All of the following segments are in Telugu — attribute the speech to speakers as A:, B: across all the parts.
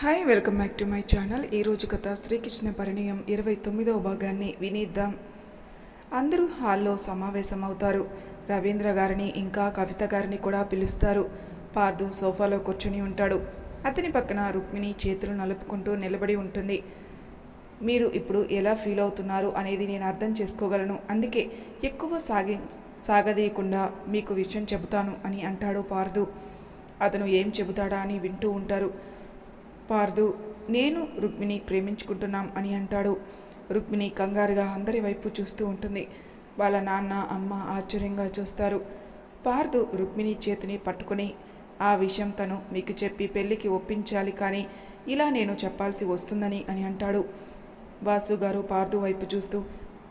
A: Hi welcome back to my channel. ఈరోజు కథ శ్రీకృష్ణ పరిణయం ఇరవై తొమ్మిదవ భాగాన్ని వినిద్దాం. అందరూ హాల్లో సమావేశం అవుతారు రవీంద్ర గారిని ఇంకా కవిత గారిని కూడా పిలుస్తారు. పార్థు సోఫాలో కూర్చుని ఉంటాడు. అతని పక్కన రుక్మిణి చేతులు నలుపుకుంటూ నిలబడి ఉంటుంది. మీరు ఇప్పుడు ఎలా ఫీల్ అవుతున్నారు అనేది నేను అర్థం చేసుకోగలను. అందుకే ఎక్కువ సాగి సాగదీయకుండా మీకు విషయం చెబుతాను అని అంటాడు పార్థు. అతను ఏం చెబుతాడా అని వింటూ ఉంటారు. పార్దు నేను రుక్మిణి ప్రేమించుకుంటున్నాం అని అంటాడు. రుక్మిణి కంగారుగా అందరి వైపు చూస్తూ ఉంటుంది. వాళ్ళ నాన్న అమ్మ ఆశ్చర్యంగా చూస్తారు. పార్దు రుక్మిణి చేతిని పట్టుకొని ఆ విషయం తను మీకు చెప్పి పెళ్ళికి ఒప్పించాలి కానీ ఇలా నేను చెప్పాల్సి వస్తుందని అని అంటాడు. వాసు గారు పార్దు వైపు చూస్తూ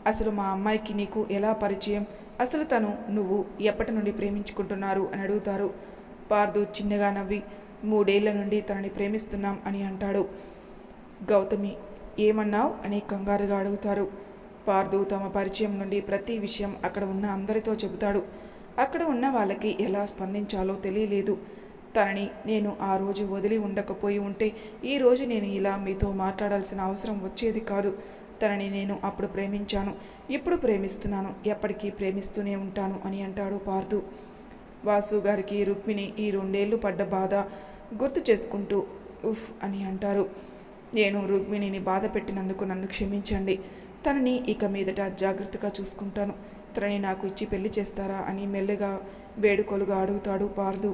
A: అసలు మా అమ్మాయికి నీకు ఎలా పరిచయం? అసలు తను నువ్వు ఎప్పటి నుండి ప్రేమించుకుంటున్నారు? అని అడుగుతారు. పార్దు చిన్నగా నవ్వి మూడేళ్ళ నుండి తనని ప్రేమిస్తున్నాం అని అంటాడు. గౌతమి ఏమన్నావు? అని కంగారుగా అడుగుతారు. పార్దు తమ పరిచయం నుండి ప్రతి విషయం అక్కడ ఉన్న అందరితో చెబుతాడు. అక్కడ ఉన్న వాళ్ళకి ఎలా స్పందించాలో తెలియలేదు. తనని నేను ఆ రోజు వదిలి ఉండకపోయి ఉంటే ఈ రోజు నేను ఇలా మీతో మాట్లాడాల్సిన అవసరం వచ్చేది కాదు. తనని నేను అప్పుడు ప్రేమించాను. ఇప్పుడు ప్రేమిస్తున్నాను. ఎప్పటికీ ప్రేమిస్తూనే ఉంటాను అని అంటాడు పార్దు. వాసు గారికి రుక్మిణి ఈ రెండేళ్ళు పడ్డ బాధ గుర్తు చేసుకుంటూ ఉఫ్ అని అంటారు. నేను రుక్మిణిని బాధ పెట్టినందుకు నన్ను క్షమించండి. తనని ఇక మీదట జాగ్రత్తగా చూసుకుంటాను. తనని నాకు ఇచ్చి పెళ్ళి చేస్తారా అని మెల్లగా వేడుకలుగా అడుగుతాడు పార్దు.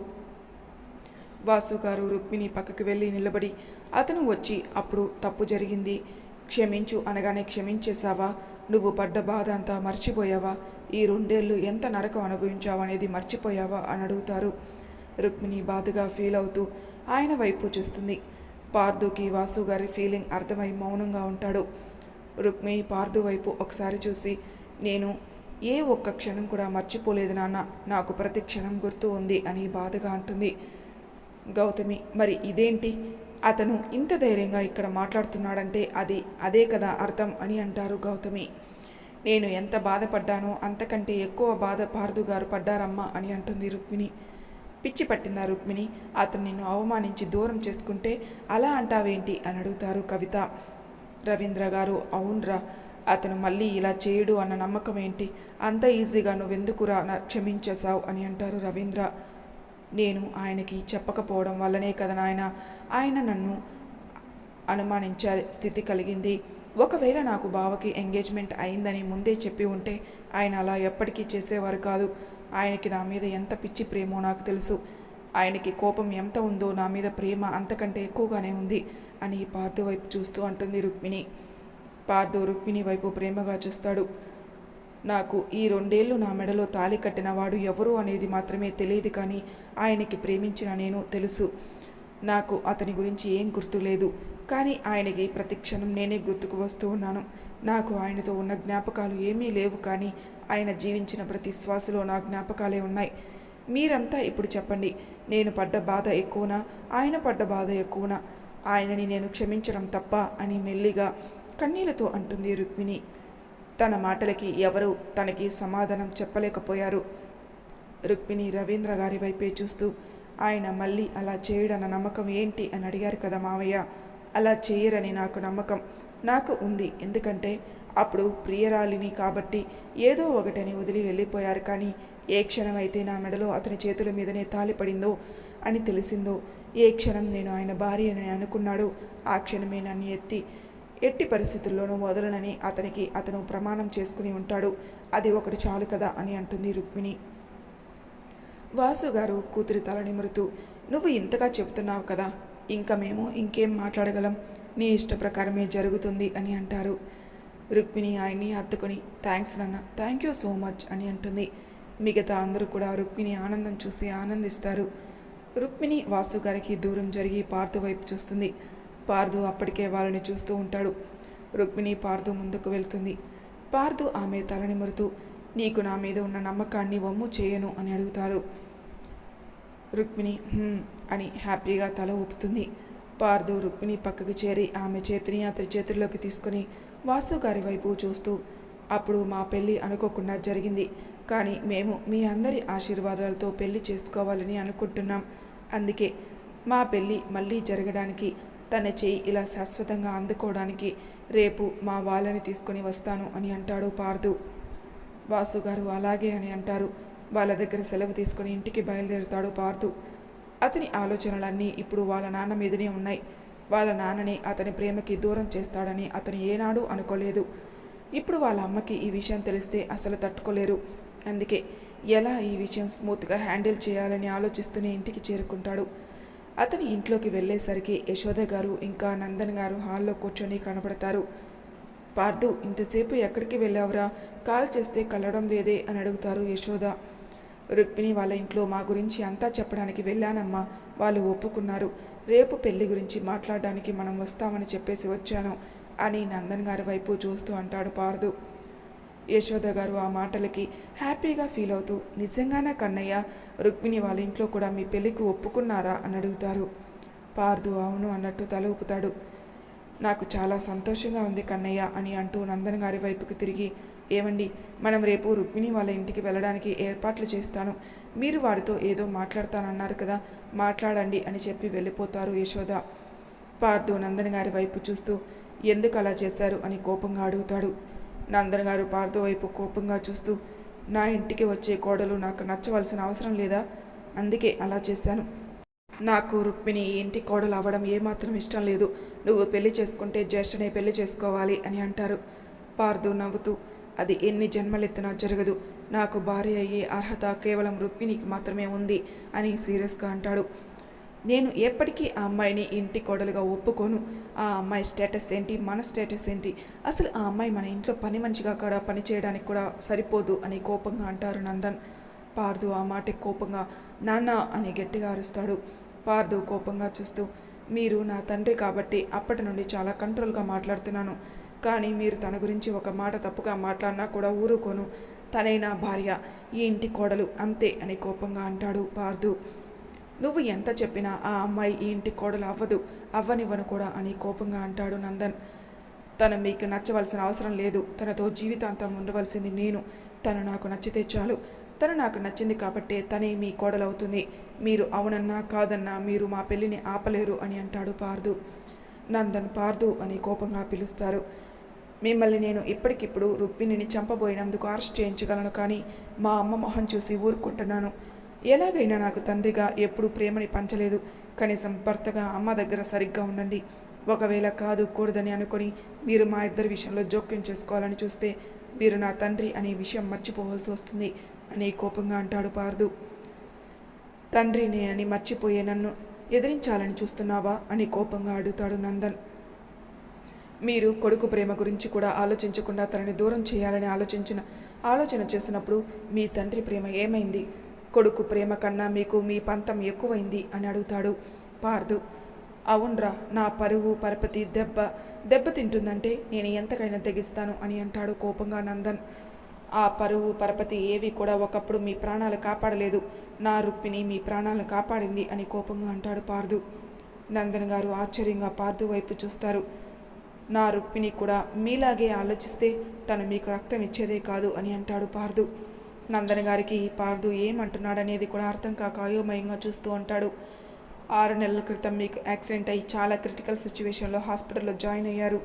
A: వాసు గారు రుక్మిణి పక్కకి వెళ్ళి నిలబడి అతను వచ్చి అప్పుడు తప్పు జరిగింది. క్షమించు అనగానే క్షమించేశావా? నువ్వు పడ్డ బాధ అంతా మర్చిపోయావా? ఈ రెండేళ్ళు ఎంత నరకం అనుభవించావనేది మర్చిపోయావా అని అడుగుతారు. రుక్మిణి బాధగా ఫీల్ అవుతూ ఆయన వైపు చూస్తుంది. పార్దుకి వాసు గారి ఫీలింగ్ అర్థమై మౌనంగా ఉంటాడు. రుక్మిణి పార్దు వైపు ఒకసారి చూసి నేను ఏ ఒక్క క్షణం కూడా మర్చిపోలేదు నాన్న. నాకు ప్రతి క్షణం గుర్తు ఉంది అని బాధగా అంటుంది. గౌతమి మరి ఇదేంటి? అతను ఇంత ధైర్యంగా ఇక్కడ మాట్లాడుతున్నాడంటే అది అదే కదా అర్థం అని అంటారు గౌతమి. నేను ఎంత బాధపడ్డానో అంతకంటే ఎక్కువ బాధ పార్దు గారు పడ్డారమ్మా అని అంటుంది రుక్మిణి. పిచ్చి పట్టిందా రుక్మిణి? అతను నిన్ను అవమానించి దూరం చేసుకుంటే అలా అంటావేంటి? అని అడుగుతారు కవిత. రవీంద్ర గారు అవునరా అతను మళ్ళీ ఇలా చేయడు అన్న నమ్మకం ఏంటి? అంత ఈజీగా నువ్వెందుకురా నా క్షమించేశావు అని అంటారు రవీంద్ర. నేను ఆయనకి చెప్పకపోవడం వల్లనే కదా నాయన ఆయన నన్ను అనుమానించే స్థితి కలిగింది. ఒకవేళ నాకు బావకి ఎంగేజ్మెంట్ అయిందని ముందే చెప్పి ఉంటే ఆయన అలా ఎప్పటికీ చేసేవారు కాదు. ఆయనకి నా మీద ఎంత పిచ్చి ప్రేమో నాకు తెలుసు. ఆయనకి కోపం ఎంత ఉందో నా మీద ప్రేమ అంతకంటే ఎక్కువగానే ఉంది అని పార్థు వైపు చూస్తూ అంటుంది రుక్మిణి. పార్థు రుక్మిణి వైపు ప్రేమగా చూస్తాడు. నాకు ఈ రెండేళ్ళు నా మెడలో తాలి కట్టిన వాడు ఎవరు అనేది మాత్రమే తెలియదు కానీ ఆయనకి ప్రేమించిన నేను తెలుసు. నాకు అతని గురించి ఏం గుర్తులేదు. కానీ ఆయనకి ప్రతి క్షణం నేనే గుర్తుకు వస్తూ ఉన్నాను. నాకు ఆయనతో ఉన్న జ్ఞాపకాలు ఏమీ లేవు కానీ ఆయన జీవించిన ప్రతి శ్వాసలో నా జ్ఞాపకాలే ఉన్నాయి. మీరంతా ఇప్పుడు చెప్పండి నేను పడ్డ బాధ ఎక్కువనా? ఆయన పడ్డ బాధ ఎక్కువనా? ఆయనని నేను క్షమించడం తప్ప అని మెల్లిగా కన్నీళ్ళతో అంటుంది రుక్మిణి. తన మాటలకి ఎవరూ తనకి సమాధానం చెప్పలేకపోయారు. రుక్మిణి రవీంద్ర గారి వైపే చూస్తూ ఆయన మళ్ళీ అలా చేయడన్న నమ్మకం ఏంటి అని అడిగారు కదా మావయ్య. అలా చేయరని నాకు నమ్మకం నాకు ఉంది. ఎందుకంటే అప్పుడు ప్రియరాలిని కాబట్టి ఏదో ఒకటని వదిలి వెళ్ళిపోయారు కానీ ఏ క్షణమైతే నా మెడలో అతని చేతుల మీదనే తాలిపడిందో అని తెలిసిందో ఏ క్షణం నేను ఆయన భార్య అని అనుకున్నాడో ఆ క్షణమే నన్ను ఎత్తి ఎట్టి పరిస్థితుల్లోనూ వదలనని అతనికి అతను ప్రమాణం చేసుకుని ఉంటాడు. అది ఒకటి చాలు కదా అని అంటుంది రుక్మిణి. వాసు గారు కూతురి తల నిమురుతూ నువ్వు ఇంతగా చెబుతున్నావు కదా ఇంకా మేము ఇంకేం మాట్లాడగలం? నీ ఇష్ట ప్రకారమే జరుగుతుంది అని అంటారు. రుక్మిణి ఆయన్ని హత్తుకొని థ్యాంక్స్ నాన్న థ్యాంక్ యూ సో మచ్ అని అంటుంది. మిగతా అందరూ కూడా రుక్మిణి ఆనందం చూసి ఆనందిస్తారు. రుక్మిణి వాసు గారికి దూరం జరిగి పార్థు వైపు చూస్తుంది. పార్థు అప్పటికే వాళ్ళని చూస్తూ ఉంటాడు. రుక్మిణి పార్థు ముందుకు వెళ్తుంది. పార్థు ఆమె తల నిమురుతూ నీకు నా మీద ఉన్న నమ్మకాన్ని వమ్ము చేయను అని అడుగుతారు. రుక్మిణి అని హ్యాపీగా తల ఊపుతుంది. పార్దు రుక్మిణి పక్కకు చేరి ఆమె చేతిని అతని చేతుల్లోకి తీసుకుని వాసు గారి వైపు చూస్తూ అప్పుడు మా పెళ్ళి అనుకోకుండా జరిగింది. కానీ మేము మీ అందరి ఆశీర్వాదాలతో పెళ్ళి చేసుకోవాలని అనుకుంటున్నాం. అందుకే మా పెళ్ళి మళ్ళీ జరగడానికి తన చేయి ఇలా శాశ్వతంగా అందుకోవడానికి రేపు మా వాళ్ళని తీసుకొని వస్తాను అని అంటాడు పార్దు. వాసు గారు అలాగే అని అంటారు. వాళ్ళ దగ్గర సెలవు తీసుకొని ఇంటికి బయలుదేరుతాడు పార్దు. అతని ఆలోచనలన్నీ ఇప్పుడు వాళ్ళ నాన్న మీదనే ఉన్నాయి. వాళ్ళ నాన్నని అతని ప్రేమకి దూరం చేస్తాడని అతను ఏనాడు అనుకోలేదు. ఇప్పుడు వాళ్ళ అమ్మకి ఈ విషయం తెలిస్తే అసలు తట్టుకోలేరు. అందుకే ఎలా ఈ విషయం స్మూత్గా హ్యాండిల్ చేయాలని ఆలోచిస్తూనే ఇంటికి చేరుకుంటాడు. అతని ఇంట్లోకి వెళ్ళేసరికి యశోద గారు ఇంకా నందన్ గారు హాల్లో కూర్చొని కనబడతారు. పార్థు ఇంతసేపు ఎక్కడికి వెళ్ళావురా? కాల్ చేస్తే కలవడం లేదే అని అడుగుతారు యశోద. రుక్మిణి వాళ్ళ ఇంట్లో మా గురించి అంతా చెప్పడానికి వెళ్ళానమ్మా. వాళ్ళు ఒప్పుకున్నారు. రేపు పెళ్ళి గురించి మాట్లాడడానికి మనం వస్తామని చెప్పేసి వచ్చాను అని నందన్ గారి వైపు చూస్తూ అంటాడు పార్దు. యశోద గారు ఆ మాటలకి హ్యాపీగా ఫీల్ అవుతూ నిజంగానే కన్నయ్య? రుక్మిణి వాళ్ళ ఇంట్లో కూడా మీ పెళ్ళికి ఒప్పుకున్నారా? అని అడుగుతారు. పార్దు అవును అన్నట్టు తల ఊపుతాడు. నాకు చాలా సంతోషంగా ఉంది కన్నయ్య అని అంటూ నందన్ గారి వైపుకి తిరిగి ఏమండి మనం రేపు రుక్మిణి వాళ్ళ ఇంటికి వెళ్ళడానికి ఏర్పాట్లు చేస్తాను. మీరు వారితో ఏదో మాట్లాడతానన్నారు కదా మాట్లాడండి అని చెప్పి వెళ్ళిపోతారు యశోద. పార్థు నందన్ గారి వైపు చూస్తూ ఎందుకు అలా చేశారు? అని కోపంగా అడుగుతాడు. నందన్ గారు పార్థు వైపు కోపంగా చూస్తూ నా ఇంటికి వచ్చే కోడలు నాకు నచ్చవలసిన అవసరం లేదా? అందుకే అలా చేశాను. నాకు రుక్మిణి ఈ ఇంటి కోడలు అవ్వడం ఏమాత్రం ఇష్టం లేదు. నువ్వు పెళ్ళి చేసుకుంటే జ్యేష్ఠనే పెళ్ళి చేసుకోవాలి అని అంటారు. పార్థు నవ్వుతూ అది ఎన్ని జన్మలెత్తినా జరగదు. నాకు భార్య అయ్యే అర్హత కేవలం రుక్మిణికి మాత్రమే ఉంది అని సీరియస్గా అంటాడు. నేను ఎప్పటికీ ఆ అమ్మాయిని ఇంటి కోడలుగా ఒప్పుకోను. ఆ అమ్మాయి స్టేటస్ ఏంటి? మన స్టేటస్ ఏంటి? అసలు ఆ అమ్మాయి మన ఇంట్లో పని మంచిగా కాడ? పని చేయడానికి కూడా సరిపోదు అని కోపంగా అంటారు నందన్. పార్దు ఆ మాట కోపంగా నాన్న అని గట్టిగా అరుస్తాడు. పార్దు కోపంగా చూస్తూ మీరు నా తండ్రి కాబట్టి అప్పటి నుండి చాలా కంట్రోల్గా మాట్లాడుతున్నాను. కానీ మీరు తన గురించి ఒక మాట తప్పుగా మాట్లాడినా కూడా ఊరుకోను. తనైనా భార్య ఈ ఇంటి కోడలు అంతే అని కోపంగా అంటాడు పార్దు. నువ్వు ఎంత చెప్పినా ఆ అమ్మాయి ఈ ఇంటి కోడలు అవ్వదు అవ్వనివ్వను కూడా అని కోపంగా అంటాడు నందన్. తను మీకు నచ్చవలసిన అవసరం లేదు. తనతో జీవితాంతం ఉండవలసింది నేను. తను నాకు నచ్చితే చాలు. తను నాకు నచ్చింది కాబట్టే తనే మీ కోడలవుతుంది. మీరు అవునన్నా కాదన్నా మీరు మా పెళ్ళిని ఆపలేరు అని అంటాడు పార్దు. నందన్ పార్దు అని కోపంగా పిలుస్తారు. మిమ్మల్ని నేను ఇప్పటికిప్పుడు రుక్మిణిని చంపబోయినందుకు అరెస్ట్ చేయించగలను కానీ మా అమ్మ మొహం చూసి ఊరుకుంటున్నాను. ఎలాగైనా నాకు తండ్రిగా ఎప్పుడూ ప్రేమని పంచలేదు. కనీసం భర్తగా అమ్మ దగ్గర సరిగ్గా ఉండండి. ఒకవేళ కాదు కూడదని అనుకొని మీరు మా ఇద్దరి విషయంలో జోక్యం చేసుకోవాలని చూస్తే మీరు నా తండ్రి అనే విషయం మర్చిపోవాల్సి వస్తుంది అని కోపంగా అంటాడు పార్దు. తండ్రి నేనని మర్చిపోయే నన్ను ఎదిరించాలని చూస్తున్నావా? అని కోపంగా అడుగుతాడు నందన్. మీరు కొడుకు ప్రేమ గురించి కూడా ఆలోచించకుండా తనని దూరం చేయాలని ఆలోచించిన ఆలోచన చేసినప్పుడు మీ తండ్రి ప్రేమ ఏమైంది? కొడుకు ప్రేమ కన్నా మీకు మీ పంతం ఎక్కువైంది అని అడుగుతాడు పార్దు. అవునరా నా పరువు పరపతి దెబ్బ దెబ్బతింటుందంటే నేను ఎంతకైనా తెగిస్తాను అని అంటాడు కోపంగా నందన్. ఆ పరువు పరపతి ఏవి కూడా ఒకప్పుడు మీ ప్రాణాలు కాపాడలేదు. నా రుక్మిణి మీ ప్రాణాలను కాపాడింది అని కోపంగా అంటాడు పార్దు. నందన్ గారు ఆశ్చర్యంగా పార్దు వైపు చూస్తారు. నా రుక్మిణి కూడా మీలాగే ఆలోచిస్తే తను మీకు రక్తం ఇచ్చేదే కాదు అని అంటాడు పార్దు. నందన్ గారికి పార్దు ఏమంటున్నాడనేది కూడా అర్థం కాక అయోమయంగా చూస్తూ ఉంటాడు. ఆరు నెలల క్రితం మీకు యాక్సిడెంట్ అయ్యి చాలా క్రిటికల్ సిచ్యువేషన్లో హాస్పిటల్లో జాయిన్ అయ్యారు.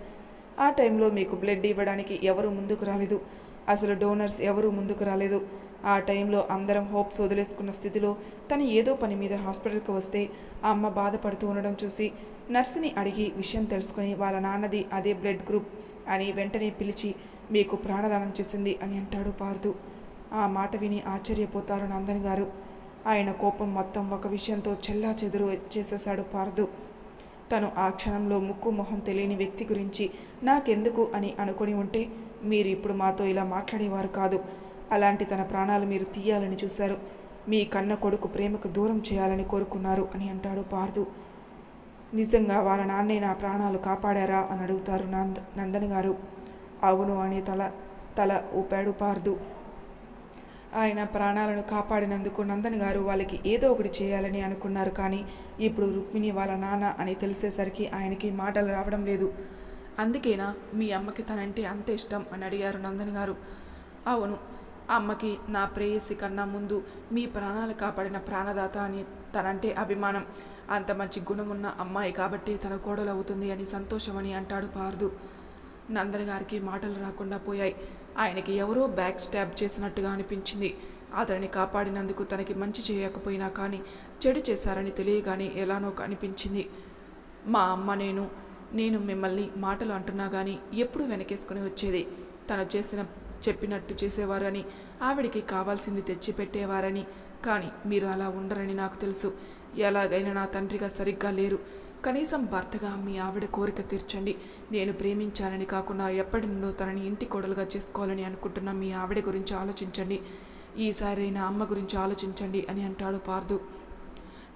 A: ఆ టైంలో మీకు బ్లడ్ ఇవ్వడానికి ఎవరు ముందుకు రాలేదు. అసలు డోనర్స్ ఎవరూ ముందుకు రాలేదు. ఆ టైంలో అందరం హోప్స్ వదిలేసుకున్న స్థితిలో తను ఏదో పని మీద హాస్పిటల్కి వస్తే ఆ అమ్మ బాధపడుతూ ఉండడం చూసి నర్సుని అడిగి విషయం తెలుసుకుని వాళ్ళ నాన్నది అదే బ్లడ్ గ్రూప్ అని వెంటనే పిలిచి మీకు ప్రాణదానం చేసింది అని అంటాడు పార్దు. ఆ మాట విని ఆశ్చర్యపోతారు నందన్ గారు. ఆయన కోపం మొత్తం ఒక విషయంతో చెల్లా చెదురు చేసేశాడు పార్దు. తను ఆ క్షణంలో ముక్కు మొహం తెలియని వ్యక్తి గురించి నాకెందుకు అని అనుకుని ఉంటే మీరు ఇప్పుడు మాతో ఇలా మాట్లాడేవారు కాదు. అలాంటి తన ప్రాణాలు మీరు తీయాలని చూశారు. మీ కన్న కొడుకు ప్రేమకు దూరం చేయాలని కోరుకున్నారు అని అంటాడు పార్దు. నిజంగా వాళ్ళ నాన్నే నా ప్రాణాలు కాపాడారా అని అడుగుతారు నంద నందన్ గారు. అవును అని తల తల ఊపాడు పార్దు. ఆయన ప్రాణాలను కాపాడినందుకు నందన్ గారు వాళ్ళకి ఏదో ఒకటి చేయాలని అనుకున్నారు కానీ ఇప్పుడు రుక్మిణి వాళ్ళ నాన్న అని తెలిసేసరికి ఆయనకి మాటలు రావడం లేదు. అందుకేనా మీ అమ్మకి తనంటే అంత ఇష్టం అని అడిగారు నందన్ గారు. అవును అమ్మకి నా ప్రేయసి కన్నా ముందు మీ ప్రాణాలు కాపాడిన ప్రాణదాత అని తనంటే అభిమానం. అంత మంచి గుణమున్న అమ్మాయి కాబట్టి తన కోడలవుతుంది అని సంతోషమని అంటాడు పార్దు. నందన్ గారికి మాటలు రాకుండా పోయాయి. ఆయనకి ఎవరో బ్యాక్ స్టాబ్ చేసినట్టుగా అనిపించింది. అతనిని కాపాడినందుకు తనకి మంచి చేయకపోయినా కానీ చెడు చేశారని తెలియగానే ఎలానో అనిపించింది మా అమ్మ నేను నేను మిమ్మల్ని మాటలు అంటున్నా కానీ ఎప్పుడు వెనకేసుకుని వచ్చేది. తను చేసిన చెప్పినట్టు చేసేవారని ఆవిడికి కావాల్సింది తెచ్చిపెట్టేవారని. కానీ మీరు అలా ఉండరని నాకు తెలుసు. ఎలాగైనా నా తండ్రిగా సరిగ్గా లేరు. కనీసం భర్తగా మీ ఆవిడ కోరిక తీర్చండి. నేను ప్రేమించానని కాకుండా ఎప్పటి నుండో తనని ఇంటి కోడలుగా చేసుకోవాలని అనుకుంటున్న మీ ఆవిడ గురించి ఆలోచించండి. ఈసారైనా అమ్మ గురించి ఆలోచించండి అని అంటాడు పార్దు.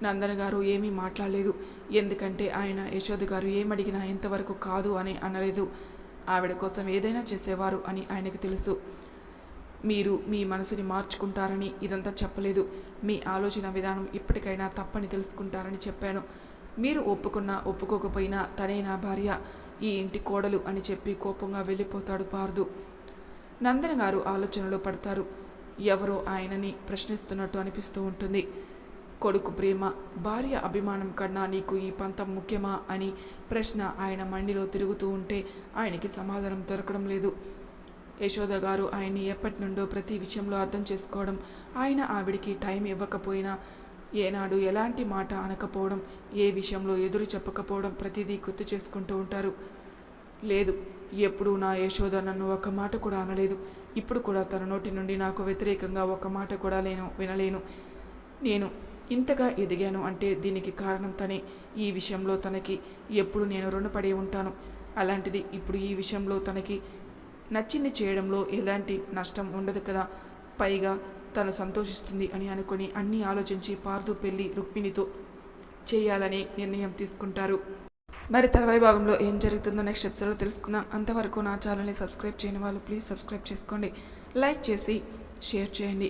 A: నందన్ గారు ఏమీ మాట్లాడలేదు. ఎందుకంటే ఆయన యశోద గారు ఏమడిగినా ఇంతవరకు కాదు అని అనలేదు. ఆవిడ కోసం ఏదైనా చేసేవారు అని ఆయనకు తెలుసు. మీరు మీ మనసుని మార్చుకుంటారని ఇదంతా చెప్పలేదు. మీ ఆలోచన విధానం ఇప్పటికైనా తప్పని తెలుసుకుంటారని చెప్పాను. మీరు ఒప్పుకున్నా ఒప్పుకోకపోయినా తనే నా భార్య. ఈ ఇంటి కోడలు అని చెప్పి కోపంగా వెళ్ళిపోతాడు పార్దు. నందన గారు ఆలోచనలో పడతారు. ఎవరో ఆయనని ప్రశ్నిస్తున్నట్టు అనిపిస్తూ ఉంటుంది. కొడుకు ప్రేమ భార్య అభిమానం కన్నా నీకు ఈ పంతం ముఖ్యమా అని ప్రశ్న ఆయన మండిలో తిరుగుతూ ఉంటే ఆయనకి సమాధానం దొరకడం లేదు. యశోద గారు ఆయన్ని ఎప్పటి నుండో ప్రతి విషయంలో అర్థం చేసుకోవడం ఆయన ఆవిడికి టైం ఇవ్వకపోయినా ఏనాడు ఎలాంటి మాట అనకపోవడం ఏ విషయంలో ఎదురు చెప్పకపోవడం ప్రతిదీ గుర్తు చేసుకుంటూ ఉంటారు. లేదు ఎప్పుడూ నా యశోద నన్ను ఒక మాట కూడా అనలేదు. ఇప్పుడు కూడా తన నోటి నుండి నాకు వ్యతిరేకంగా ఒక మాట కూడా లేను వినలేను. నేను ఇంతగా ఎదిగాను అంటే దీనికి కారణం తనే. ఈ విషయంలో తనకి ఎప్పుడు నేను రుణపడి ఉంటాను. అలాంటిది ఇప్పుడు ఈ విషయంలో తనకి నచ్చింది చేయడంలో ఎలాంటి నష్టం ఉండదు కదా. పైగా తను సంతోషిస్తుంది అని అనుకుని అన్నీ ఆలోచించి పార్దు పెళ్ళి రుక్మిణితో చేయాలని నిర్ణయం తీసుకుంటారు. మరి తర్వాయి భాగంలో ఏం జరుగుతుందో నెక్స్ట్ ఎపిసోడ్లో తెలుసుకుందాం. అంతవరకు నా ఛానల్ని సబ్స్క్రైబ్ చేయని వాళ్ళు ప్లీజ్ సబ్స్క్రైబ్ చేసుకోండి. లైక్ చేసి షేర్ చేయండి.